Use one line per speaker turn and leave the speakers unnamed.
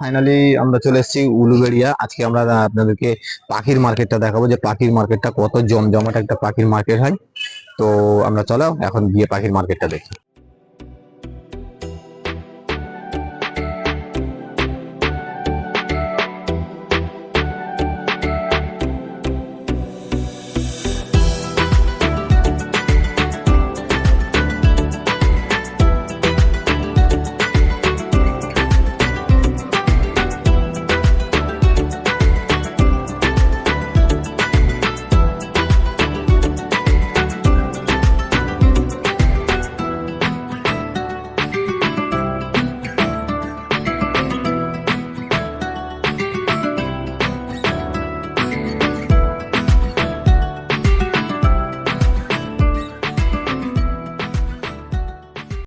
Finally আমরা চলে এসেছি উলুবেড়িয়া। আজকে আমরা আপনাদেরকে পাখির মার্কেটটা দেখাবো যে পাখির মার্কেটটা কত জমজমাট একটা পাখির মার্কেট হয়। তো আমরা চলো, এখন গিয়ে পাখির মার্কেটটা দেখি।